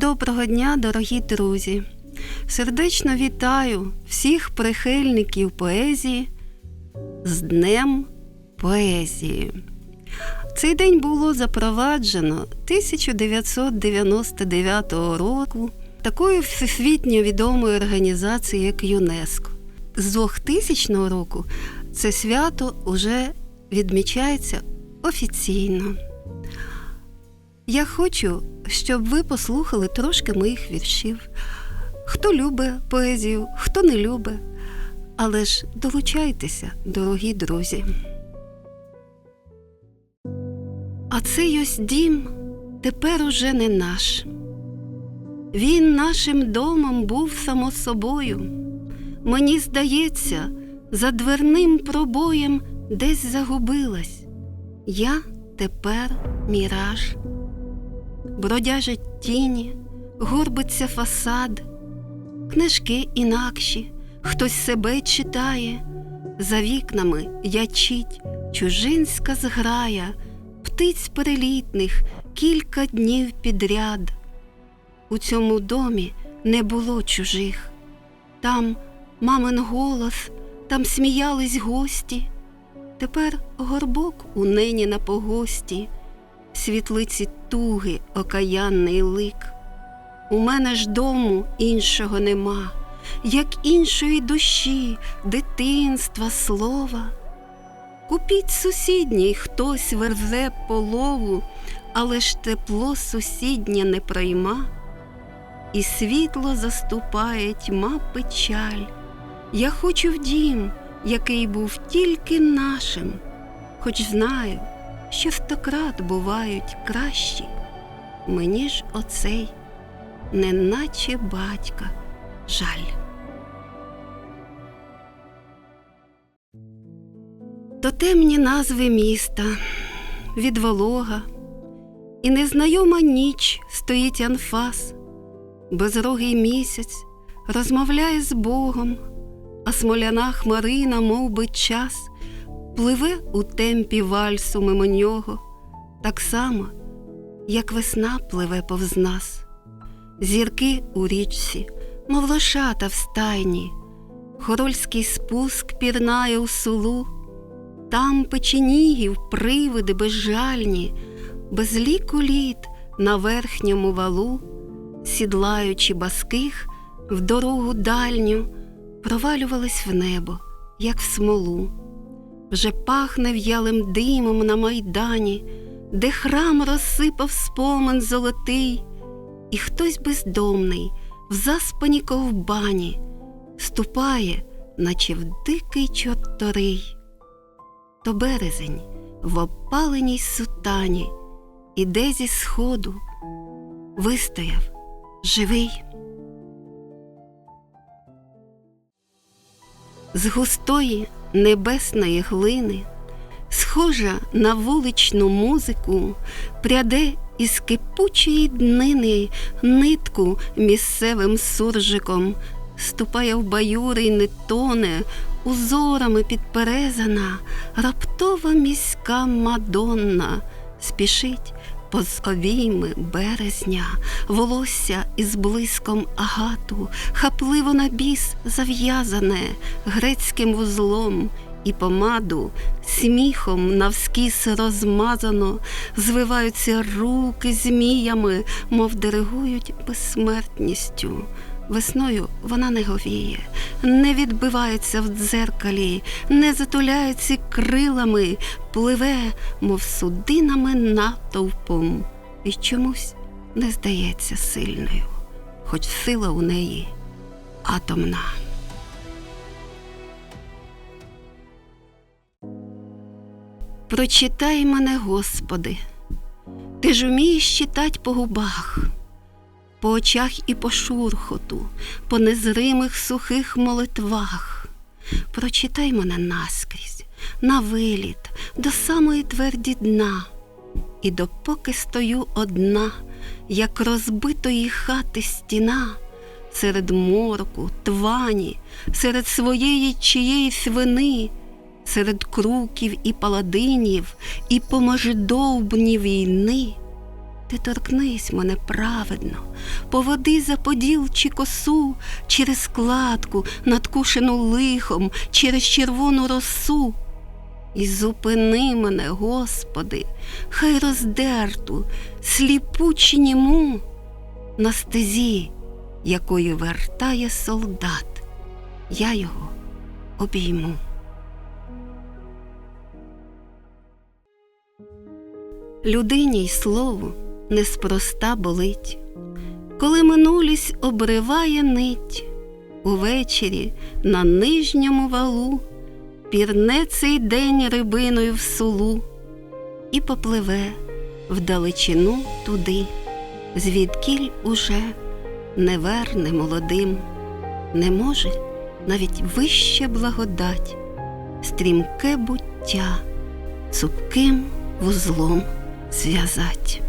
Доброго дня, дорогі друзі! Сердечно вітаю всіх прихильників поезії з Днем поезії. Цей день було запроваджено 1999 року такою всесвітньо відомою організацією, як ЮНЕСКО. З 2000 року це свято вже відмічається офіційно. Я хочу, щоб ви послухали трошки моїх віршів. Хто любить поезію, хто не любить. Але ж долучайтеся, дорогі друзі. А цей ось дім тепер уже не наш. Він нашим домом був само собою. Мені здається, за дверним пробоєм десь загубилась. Я тепер міраж. Бродяжать тіні, горбиться фасад, книжки інакші, хтось себе читає, за вікнами ячить чужинська зграя, птиць перелітних кілька днів підряд. У цьому домі не було чужих, там мамин голос, там сміялись гості. Тепер горбок у нині на погості, світлиці туги окаянний лик. У мене ж дому іншого нема, як іншої душі, дитинства, слова. Купіть сусідній, хтось верзе полову, але ж тепло сусіднє не пройма, і світло заступає тьма печаль. Я хочу в дім, який був тільки нашим, хоч знаю, що стократ бувають кращі. Мені ж оцей, неначе батька, жаль. То темні назви міста, від волога, і незнайома ніч стоїть анфас, безрогий місяць розмовляє з Богом, а смоляна хмарина, мов би час, пливе у темпі вальсу мимо нього, так само, як весна пливе повз нас, зірки у річці, мов лошата в стайні, хорольський спуск пірнає у сулу. Там печенігів, привиди безжальні, без ліку літ на верхньому валу, сідлаючи баских в дорогу дальню, провалювались в небо, як в смолу. Вже пахне в'ялим димом на майдані, де храм розсипав спомин золотий, і хтось бездомний в заспані ковбані ступає, наче в дикий чорторий то березень в опаленій сутані іде зі сходу, вистояв живий. З густої небесної глини, схожа на вуличну музику, пряде із кипучої днини нитку місцевим суржиком, ступає в баюри й не тоне, узорами підперезана, раптова міська мадонна спішить поз обійми березня, волосся із блиском агату, хапливо на біс зав'язане грецьким вузлом. І помаду сміхом навскіс розмазано, звиваються руки зміями, мов диригують безсмертністю. Весною вона не говіє, не відбивається в дзеркалі, не затуляється крилами, пливе, мов судинами натовпом, і чомусь не здається сильною, хоч сила у неї атомна. Прочитай мене, Господи, ти ж умієш читать по губах по очах і по шурхоту, по незримих сухих молитвах. Прочитай мене наскрізь, на виліт, до самої тверді дна, і допоки стою одна, як розбитої хати стіна, серед морку, твані, серед своєї чиєїсь вини, серед круків і паладинів, і поможидовбні війни Ти торкнись мене праведно, поводи за поділ чи косу, через складку, надкушену лихом, через червону росу. І зупини мене, Господи, хай роздерту, сліпу чи німу, на стезі, якою вертає солдат, я його обійму. Людині й слову неспроста болить, коли минулість обриває нить, увечері на нижньому валу пірне цей день рибиною в сулу і попливе вдалечину туди, звідкіль уже не верне молодим, не може навіть вище благодать, стрімке буття цупким вузлом зв'язать.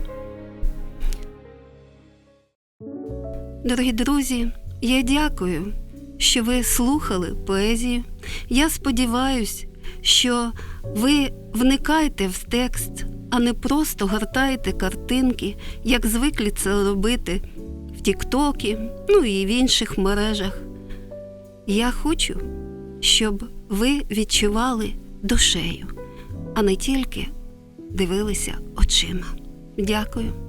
Дорогі друзі, я дякую, що ви слухали поезію. Я сподіваюся, що ви вникаєте в текст, а не просто гортаєте картинки, як звикли це робити в Тіктокі, ну і в інших мережах. Я хочу, щоб ви відчували душею, а не тільки дивилися очима. Дякую.